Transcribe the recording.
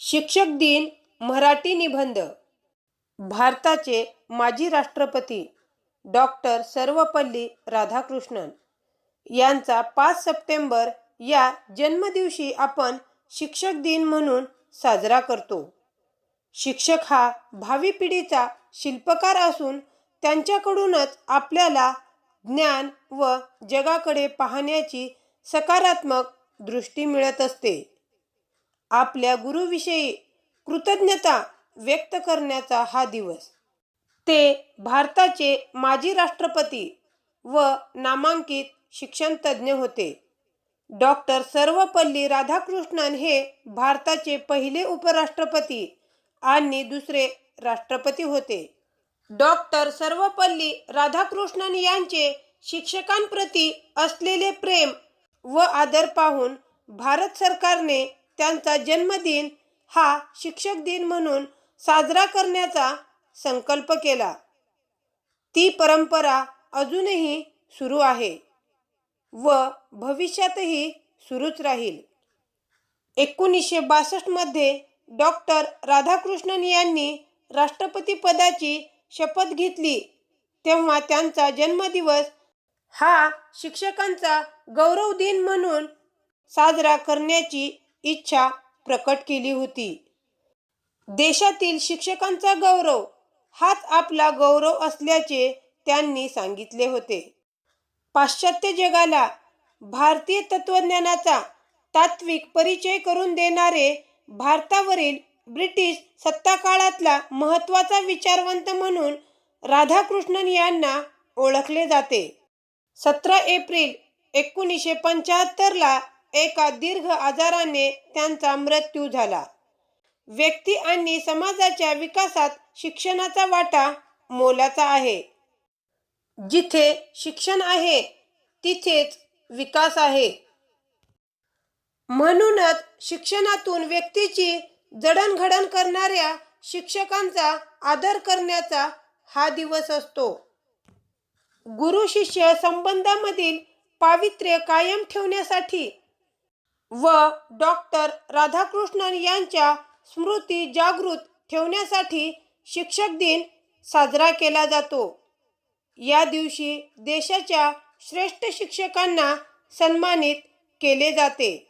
शिक्षक दिन मराठी निबंध. भारताचे माजी राष्ट्रपती डॉक्टर सर्वपल्ली राधाकृष्णन यांचा पाच सप्टेंबर या जन्मदिवशी आपण शिक्षक दिन म्हणून साजरा करतो. शिक्षक हा भावी पिढीचा शिल्पकार असून त्यांच्याकडूनच आपल्याला ज्ञान व जगाकडे पाहण्याची सकारात्मक दृष्टी मिळत असते. आपल्या गुरुविषयी कृतज्ञता व्यक्त करण्याचा हा दिवस. ते भारताचे माजी राष्ट्रपती व नामांकित शिक्षणतज्ज्ञ होते. डॉक्टर सर्वपल्ली राधाकृष्णन हे भारताचे पहिले उपराष्ट्रपती आणि दुसरे राष्ट्रपती होते. डॉक्टर सर्वपल्ली राधाकृष्णन यांचे शिक्षकांप्रती असलेले प्रेम व आदर पाहून भारत सरकारने त्यांचा जन्मदिन हा शिक्षक दिन म्हणून साजरा करण्याचा संकल्प केला. ती परंपरा अजूनही सुरू आहे व भविष्यातही सुरूच राहील. एकोणीसशे बासष्टमध्ये डॉक्टर राधाकृष्णन यांनी राष्ट्रपती पदाची शपथ घेतली तेव्हा त्यांचा जन्मदिवस हा शिक्षकांचा गौरव दिन म्हणून साजरा करण्याची इच्छा प्रकट केली होती. देशातील शिक्षकांचा गौरव हाच आपला गौरव असल्याचे त्यांनी सांगितले होते. पाश्चात्य जगाला भारतीय तत्वज्ञानाचा तात्विक परिचय करून देणारे भारतावरील ब्रिटिश सत्ताकाळातला महत्त्वाचा विचारवंत म्हणून राधाकृष्णन यांना ओळखले जाते. सतरा एप्रिल एकोणीसशे पंच्याहत्तरला एका दीर्घ आजाराने त्यांचा मृत्यू झाला. व्यक्ती आणि समाजाच्या विकासात शिक्षणाचा वाटा मोलाचा आहे. जिथे शिक्षण आहे तिथेच विकास आहे. म्हणूनच शिक्षणातून व्यक्तीची जडणघडण करणाऱ्या शिक्षकांचा आदर करण्याचा हा दिवस असतो. गुरु शिष्य संबंधामधील पावित्र्य कायम ठेवण्यासाठी व डॉक्टर राधाकृष्णन यांच्या स्मृती जागृत ठेवण्यासाठी शिक्षक दिन साजरा केला जातो. या दिवशी देशाच्या श्रेष्ठ शिक्षकांना सन्मानित केले जाते.